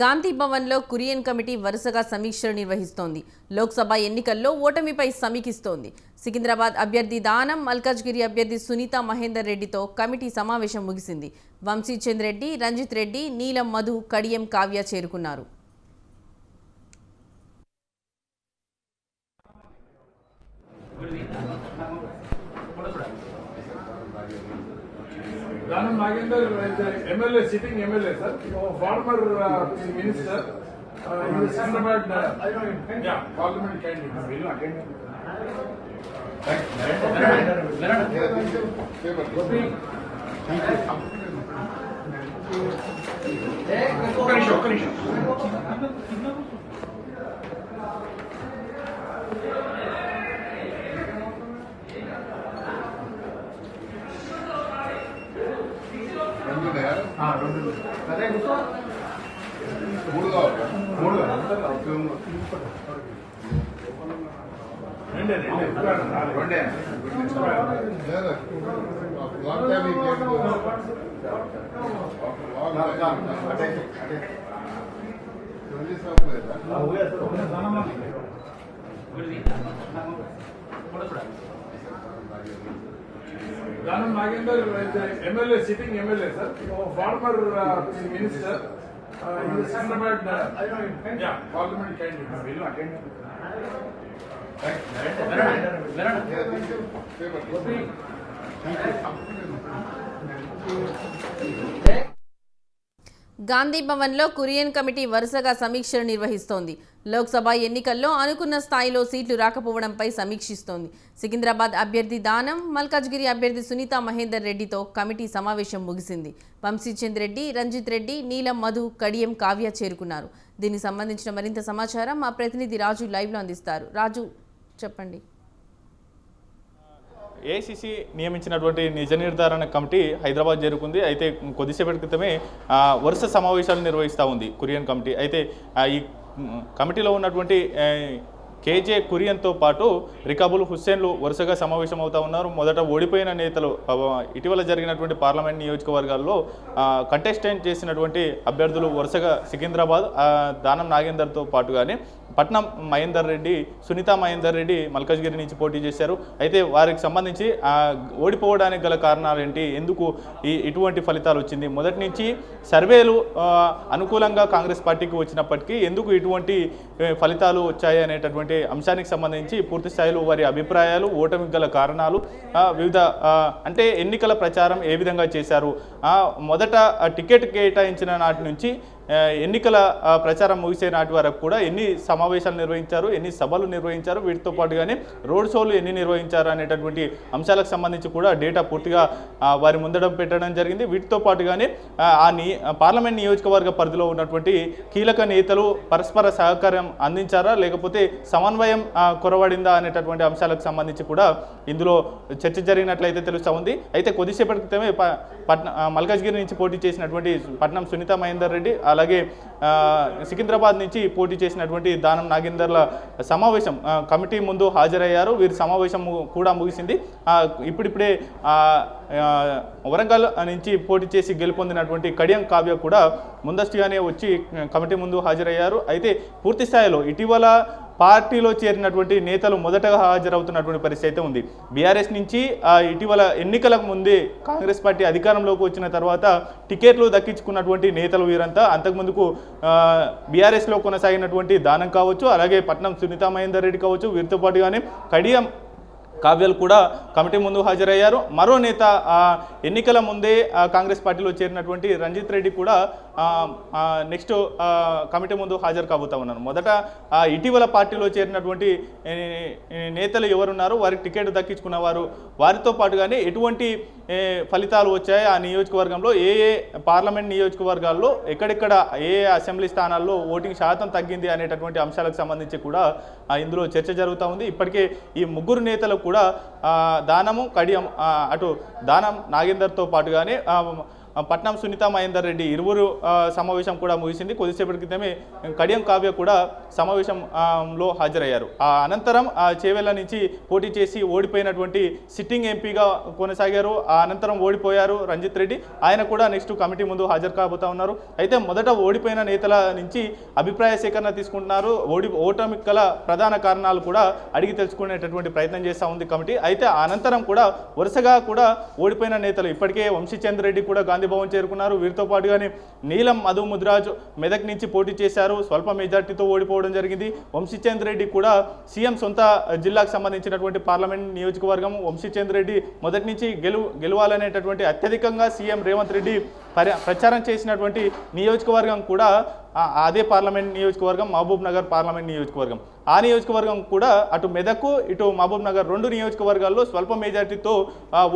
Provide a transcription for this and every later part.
గాంధీ భవన్లో కురియన్ కమిటీ వరుసగా సమీక్షలు నిర్వహిస్తోంది. లోక్సభ ఎన్నికల్లో ఓటమిపై సమీకిస్తోంది. సికింద్రాబాద్ అభ్యర్థి దానం మల్కాజ్గిరి అభ్యర్థి సునీత మహేందర్ రెడ్డితో కమిటీ సమావేశం ముగిసింది. వంశీచంద్ రెడ్డి రంజిత్ రెడ్డి నీలం మధు కడియం కావ్య చేరుకున్నారు. ನಾನು Nagender M L A sitting M L A sir former minister parliament candidate ಇಲ್ಲ ಒಕ್ಕ ನಿಮಿಷ attend? ఒక్క నిమిషం ఒక్క నిమిషం రెండే రెండే Dhanam Nagendra is an MLA, sitting MLA, sir, former uh, minister, uh, he is Hyderabad, uh, yeah, parliament candidate. Will you attend? Gandhi భవన్లో కురియన్ కమిటీ వరుసగా సమీక్షలు నిర్వహిస్తోంది. లోక్సభ ఎన్నికల్లో అనుకున్న స్థాయిలో సీట్లు రాకపోవడంపై సమీక్షిస్తోంది. సికింద్రాబాద్ అభ్యర్థి దానం మల్కాజ్గిరి అభ్యర్థి సునీత మహేందర్ రెడ్డితో కమిటీ సమావేశం ముగిసింది. వంశీచంద్ రెడ్డి రంజిత్ రెడ్డి నీలం మధు కడియం కావ్య చేరుకున్నారు. దీనికి సంబంధించిన మరింత సమాచారం మా ప్రతినిధి రాజు లైవ్లో అందిస్తారు. రాజు చెప్పండి. ఏసీసీ నియమించినటువంటి నిజ నిర్ధారణ కమిటీ హైదరాబాద్ చేరుకుంది. అయితే కొద్దిసేపటి క్రితమే ఆ, వరుస సమావేశాలు నిర్వహిస్తూ ఉంది కురియన్ కమిటీ. అయితే ఈ కమిటీలో ఉన్నటువంటి కేజే కురియన్తో పాటు రికాబుల్ హుస్సేన్లు వరుసగా సమావేశమవుతా ఉన్నారు. మొదట ఓడిపోయిన నేతలు ఇటీవల జరిగినటువంటి పార్లమెంట్ నియోజకవర్గాల్లో కంటెస్టెంట్ చేసినటువంటి అభ్యర్థులు వరుసగా సికింద్రాబాద్ దానం నాగేందర్తో పాటుగానే పట్నం మహేందర్ రెడ్డి సునీత మహేందర్ రెడ్డి మల్కాజ్గిరి నుంచి పోటీ చేశారు. అయితే వారికి సంబంధించి ఓడిపోవడానికి గల కారణాలు ఏంటి ఎందుకు ఈ ఇటువంటి ఫలితాలు వచ్చింది? మొదటి నుంచి సర్వేలు అనుకూలంగా కాంగ్రెస్ పార్టీకి వచ్చినప్పటికీ ఎందుకు ఇటువంటి ఫలితాలు వచ్చాయి అనేటటువంటి అంశానికి సంబంధించి పూర్తి స్థాయిలో వారి అభిప్రాయాలు ఓటమికి గల కారణాలు వివిధ అంటే ఎన్నికల ప్రచారం ఏ విధంగా చేశారు? మొదట టికెట్ కేటాయించిన నాటి నుంచి ఎన్నికల ప్రచారం ముగిసే నాటి వరకు కూడా ఎన్ని సమావేశాలు నిర్వహించారు ఎన్ని సభలు నిర్వహించారు వీటితో పాటుగానే రోడ్ షోలు ఎన్ని నిర్వహించారు అనేటటువంటి అంశాలకు సంబంధించి కూడా డేటా పూర్తిగా వారి ముందడం పెట్టడం జరిగింది. వీటితో పాటుగానే ఆ, ఆ నీ పార్లమెంట్ నియోజకవర్గ పరిధిలో ఉన్నటువంటి కీలక నేతలు పరస్పర సహకారం అందించారా? లేకపోతే సమన్వయం కొరవడిందా అనేటటువంటి అంశాలకు సంబంధించి కూడా ఇందులో చర్చ జరిగినట్లయితే తెలుస్తూ ఉంది. అయితే కొద్దిసేపటి క్రితమే ప- పట్న మల్కాజ్గిరి నుంచి పోటీ చేసినటువంటి పట్నం సునీత మహేందర్ రెడ్డి అలాగే సికింద్రాబాద్ నుంచి పోటీ చేసినటువంటి దానం నాగేందర్ల సమావేశం కమిటీ ముందు హాజరయ్యారు. వీరి సమావేశం కూడా ముగిసింది. ఇప్పుడిప్పుడే వరంగల్ నుంచి పోటీ చేసి గెలుపొందినటువంటి కడియం కావ్య కూడా ముందస్తుగానే వచ్చి కమిటీ ముందు హాజరయ్యారు. అయితే పూర్తి స్థాయిలో ఇటీవల పార్టీలో చేరినటువంటి నేతలు మొదటగా హాజరవుతున్నటువంటి పరిస్థితి అయితే ఉంది. బీఆర్ఎస్ నుంచి ఇటీవల ఎన్నికలకు ముందే కాంగ్రెస్ పార్టీ అధికారంలోకి వచ్చిన తర్వాత టికెట్లు దక్కించుకున్నటువంటి నేతలు వీరంతా అంతకుముందుకు బీఆర్ఎస్లో కొనసాగినటువంటి దానం కావచ్చు అలాగే పట్నం సునీతా మహేందర్ రెడ్డి కావచ్చు వీరితో పాటుగానే కడియం కావ్యాలు కూడా కమిటీ ముందు హాజరయ్యారు. మరో నేత ఎన్నికల ముందే కాంగ్రెస్ పార్టీలో చేరినటువంటి రంజిత్ రెడ్డి కూడా నెక్స్ట్ కమిటీ ముందు హాజరు కాబోతా ఉన్నారు. మొదట ఇటీవల పార్టీలో చేరినటువంటి నేతలు ఎవరున్నారు వారికి టికెట్ దక్కించుకున్న వారు వారితో పాటుగానే ఎటువంటి ఫలితాలు వచ్చాయి ఆ నియోజకవర్గంలో ఏ ఏ పార్లమెంట్ నియోజకవర్గాల్లో ఎక్కడెక్కడ ఏ ఏ అసెంబ్లీ స్థానాల్లో ఓటింగ్ శాతం తగ్గింది అనేటటువంటి అంశాలకు సంబంధించి కూడా ఇందులో చర్చ జరుగుతూ ఉంది. ఇప్పటికే ఈ ముగ్గురు నేతలకు కూడా దానము కడియం అటు దానం నాగేందర్తో పాటుగానే పట్నం సునీత మహేందర్ రెడ్డి ఇరువురు సమావేశం కూడా ముగిసింది. కొద్దిసేపటి క్రితమే కడియం కావ్య కూడా సమావేశం లో హాజరయ్యారు. ఆ అనంతరం ఆ నుంచి పోటీ చేసి ఓడిపోయినటువంటి సిట్టింగ్ ఎంపీగా కొనసాగారు. ఆ అనంతరం ఓడిపోయారు రంజిత్ రెడ్డి. ఆయన కూడా నెక్స్ట్ కమిటీ ముందు హాజరు కాబోతా ఉన్నారు. అయితే మొదట ఓడిపోయిన నేతల నుంచి అభిప్రాయ సేకరణ తీసుకుంటున్నారు. ఓడి ఓటమికి గల ప్రధాన కారణాలు కూడా అడిగి తెలుసుకునేటటువంటి ప్రయత్నం చేస్తూ ఉంది కమిటీ. అయితే అనంతరం కూడా వరుసగా కూడా ఓడిపోయిన నేతలు ఇప్పటికే వంశీచంద్ర రెడ్డి కూడా గాంధీ భవన్ చేరుకున్నారు. వీరితో పాటుగానే నీలం మధు ముద్రాజ్ మెదక్ నుంచి పోటీ చేశారు. స్వల్ప మెజార్టీతో ఓడిపోవడం జరిగింది. వంశీచంద్ర రెడ్డి కూడా సీఎం సొంత జిల్లాకు సంబంధించినటువంటి పార్లమెంట్ నియోజకవర్గం. వంశీచంద్ర రెడ్డి మొదటి నుంచి గెలు గెలవాలనేటటువంటి అత్యధికంగా సీఎం రేవంత్ రెడ్డి ప్రచారం చేసినటువంటి నియోజకవర్గం కూడా అదే పార్లమెంట్ నియోజకవర్గం మహబూబ్ నగర్ పార్లమెంట్ నియోజకవర్గం. ఆ నియోజకవర్గం కూడా అటు మెదక్ ఇటు మహబూబ్ నగర్ రెండు నియోజకవర్గాల్లో స్వల్ప మెజార్టీతో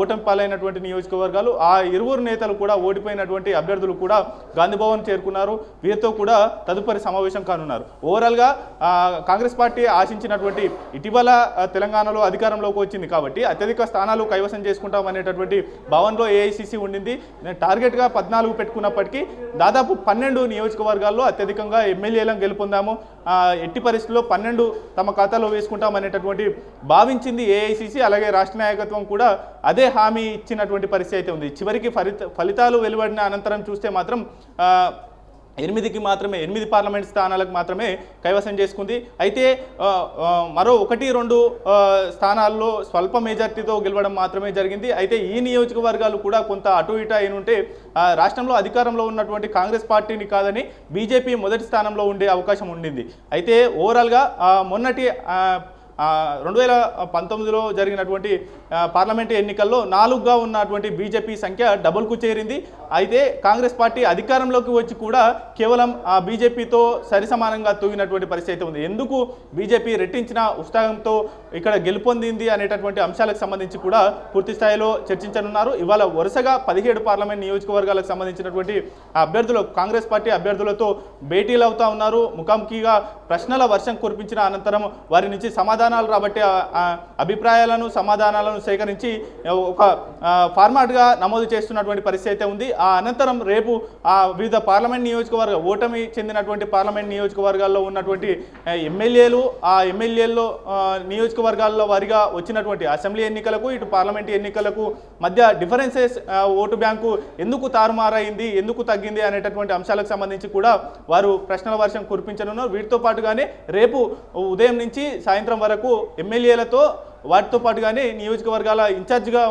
ఓటమి పాలైనటువంటి నియోజకవర్గాలు ఆ ఇరువురు నేతలు కూడా ఓడిపోయినటువంటి అభ్యర్థులు కూడా గాంధీభవన్ చేరుకున్నారు. వీరితో కూడా తదుపరి సమావేశం కానున్నారు. ఓవరాల్గా కాంగ్రెస్ పార్టీ ఆశించినటువంటి ఇటీవల తెలంగాణలో అధికారంలోకి వచ్చింది కాబట్టి అత్యధిక స్థానాలు కైవసం చేసుకుంటాం అనేటటువంటి భావనలో ఏఐసిసి ఉండింది. టార్గెట్గా పద్నాలుగు పెట్టుకున్నప్పటికీ దాదాపు పన్నెండు నియోజకవర్గాల్లో అత్యధికంగా ఎమ్మెల్యేలను గెలుపొందాము. ఎట్టి పరిస్థితుల్లో పన్నెండు తమ ఖాతాలో వేసుకుంటాం అనేటటువంటి భావించింది ఏఐసిసి అలాగే రాష్ట్ర నాయకత్వం కూడా అదే హామీ ఇచ్చినటువంటి పరిస్థితి అయితే ఉంది. చివరికి ఫలిత ఫలితాలు వెలువడిన అనంతరం చూస్తే మాత్రం ఎనిమిదికి మాత్రమే ఎనిమిది పార్లమెంట్ స్థానాలకు మాత్రమే కైవసం చేసుకుంది. అయితే మరో ఒకటి రెండు స్థానాల్లో స్వల్ప మెజార్టీతో గెలవడం మాత్రమే జరిగింది. అయితే ఈ నియోజకవర్గాలు కూడా కొంత అటు ఇటు అయిన ఉంటే రాష్ట్రంలో అధికారంలో ఉన్నటువంటి కాంగ్రెస్ పార్టీని కాదని బీజేపీ మొదటి స్థానంలో ఉండే అవకాశం ఉండింది. అయితే ఓవరాల్గా మొన్నటి రెండు వేల పంతొమ్మిదిలో జరిగినటువంటి పార్లమెంట్ పార్లమెంటు ఎన్నికల్లో నాలుగుగా ఉన్నటువంటి బీజేపీ సంఖ్య డబుల్కు చేరింది. అయితే కాంగ్రెస్ పార్టీ అధికారంలోకి వచ్చి కూడా కేవలం ఆ బీజేపీతో సరిసమానంగా తూగినటువంటి పరిస్థితి అయితే ఉంది. ఎందుకు బీజేపీ రెట్టించిన ఉత్సాహంతో ఇక్కడ గెలుపొందింది అనేటటువంటి అంశాలకు సంబంధించి కూడా పూర్తి స్థాయిలో చర్చించనున్నారు. ఇవాళ వరుసగా పదిహేడు పార్లమెంట్ నియోజకవర్గాలకు సంబంధించినటువంటి అభ్యర్థులు కాంగ్రెస్ పార్టీ అభ్యర్థులతో భేటీలు అవుతా ఉన్నారు. ముఖాముఖిగా ప్రశ్నల వర్షం కురిపించిన అనంతరం వారి నుంచి సమాధానాలు రాబట్టి అభిప్రాయాలను సమాధానాలను సేకరించి ఒక ఫార్మాట్గా నమోదు చేస్తున్నటువంటి పరిస్థితి అయితే ఉంది. ఆ అనంతరం రేపు ఆ వివిధ పార్లమెంట్ నియోజకవర్గ ఓటమి చెందినటువంటి పార్లమెంట్ నియోజకవర్గాల్లో ఉన్నటువంటి ఎమ్మెల్యేలు ఆ ఎమ్మెల్యేల్లో నియోజకవర్గ నియోజకవర్గాల్లో వారిగా వచ్చినటువంటి అసెంబ్లీ ఎన్నికలకు ఇటు పార్లమెంట్ ఎన్నికలకు మధ్య డిఫరెన్సెస్ ఓటు బ్యాంకు ఎందుకు తారుమారైంది ఎందుకు తగ్గింది అనేటటువంటి అంశాలకు సంబంధించి కూడా వారు ప్రశ్నల వర్షం కురిపించనున్నారు. వీటితో పాటుగానే రేపు ఉదయం నుంచి సాయంత్రం వరకు ఎమ్మెల్యేలతో వాటితో పాటుగానే నియోజకవర్గాల ఇన్ఛార్జిగా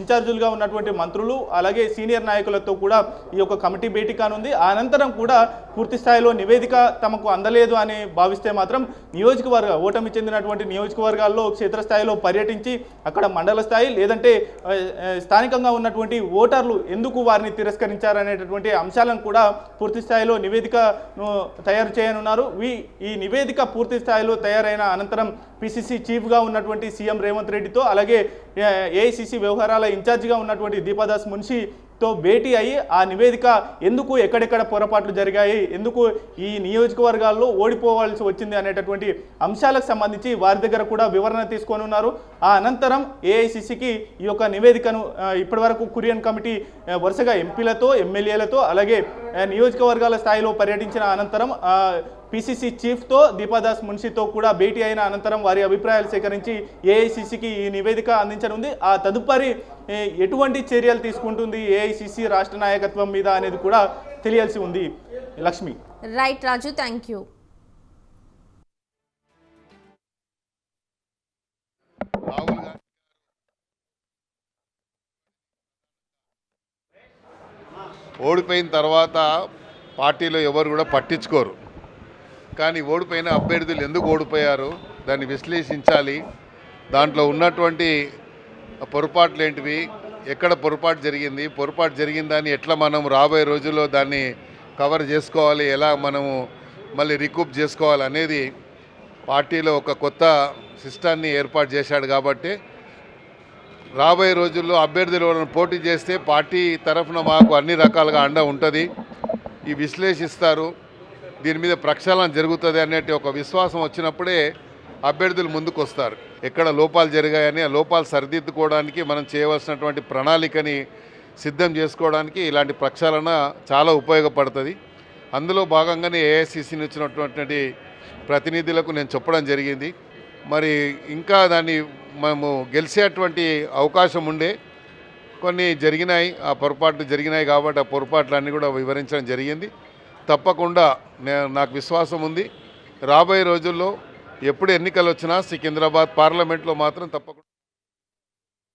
ఇన్ఛార్జులుగా ఉన్నటువంటి మంత్రులు అలాగే సీనియర్ నాయకులతో కూడా ఈ యొక్క కమిటీ భేటీ కానుంది. ఆ అనంతరం కూడా పూర్తి స్థాయిలో నివేదిక తమకు అందలేదు అని భావిస్తే మాత్రం నియోజకవర్గ ఓటమి చెందినటువంటి నియోజకవర్గాల్లో క్షేత్రస్థాయిలో పర్యటించి అక్కడ మండల స్థాయి లేదంటే స్థానికంగా ఉన్నటువంటి ఓటర్లు ఎందుకు వారిని తిరస్కరించారనేటటువంటి అంశాలను కూడా పూర్తి స్థాయిలో నివేదికను తయారు చేయనున్నారు. ఈ నివేదిక పూర్తి స్థాయిలో తయారైన అనంతరం పిసిసి చీఫ్గా ఉన్నటువంటి సీఎం రేవంత్ రెడ్డితో అలాగే ఏఐసిసి వ్యవహారాల ఇన్ఛార్జిగా ఉన్నటువంటి దీపాదాస్ మున్షితో భేటీ అయ్యి ఆ నివేదిక ఎందుకు ఎక్కడెక్కడ పొరపాట్లు జరిగాయి ఎందుకు ఈ నియోజకవర్గాల్లో ఓడిపోవాల్సి వచ్చింది అనేటటువంటి అంశాలకు సంబంధించి వారి దగ్గర కూడా వివరణ తీసుకొని ఉన్నారు. ఆ అనంతరం ఏఐసిసికి ఈ యొక్క నివేదికను ఇప్పటివరకు కురియన్ కమిటీ వరుసగా ఎంపీలతో ఎమ్మెల్యేలతో అలాగే నియోజకవర్గాల స్థాయిలో పర్యటించిన అనంతరం పిసిసి చీఫ్తో దీపాదాస్ మున్షితో కూడా భేటీ అయిన అనంతరం వారి అభిప్రాయాలు సేకరించి ఏఐసిసికి ఈ నివేదిక అందించనుంది. ఆ తదుపరి ఎటువంటి చర్యలు తీసుకుంటుంది ఏఐసిసి రాష్ట్ర నాయకత్వం మీద అనేది కూడా తెలియాల్సి ఉంది. Lakshmi. Right Raju thank you. ఓడిపోయిన తర్వాత పార్టీలో ఎవరు కూడా పట్టించుకోరు. కానీ ఓడిపోయిన అభ్యర్థులు ఎందుకు ఓడిపోయారు? దాన్ని విశ్లేషించాలి. దాంట్లో ఉన్నటువంటి పొరపాట్లు ఏంటివి? ఎక్కడ పొరపాటు జరిగింది? పొరపాటు జరిగిందని ఎట్లా మనం రాబోయే రోజుల్లో దాన్ని కవర్ చేసుకోవాలి? ఎలా మనము మళ్ళీ రికూప్ చేసుకోవాలి అనేది పార్టీలో ఒక కొత్త సిస్టాన్ని ఏర్పాటు చేశాడు కాబట్టి రాబోయే రోజుల్లో అభ్యర్థులు ఎవరైనా పోటీ చేస్తే పార్టీ తరఫున మాకు అన్ని రకాలుగా అండ ఉంటుంది. ఈ విశ్లేషిస్తారు. దీని మీద ప్రక్షాళన జరుగుతుంది అనేటి ఒక విశ్వాసం వచ్చినప్పుడే అభ్యర్థులు ముందుకు వస్తారు ఎక్కడ లోపాలు జరిగాయని ఆ లోపాలు సరిదిద్దుకోవడానికి మనం చేయవలసినటువంటి ప్రణాళికని సిద్ధం చేసుకోవడానికి ఇలాంటి ప్రక్షాళన చాలా ఉపయోగపడుతుంది. అందులో భాగంగానే ఏఐసిసి వచ్చినటువంటి ప్రతినిధులకు నేను చెప్పడం జరిగింది. మరి ఇంకా దాన్ని మేము గెలిచేటువంటి అవకాశం ఉండే కొన్ని జరిగినాయి ఆ పొరపాట్లు జరిగినాయి కాబట్టి ఆ పొరపాట్లన్నీ కూడా వివరించడం జరిగింది. తప్పకుండా నేను నాకు విశ్వాసం ఉంది. రాబోయే రోజుల్లో ఎప్పుడు ఎన్నికలు వచ్చినా సికింద్రాబాద్ పార్లమెంట్లో మాత్రం తప్పకుండా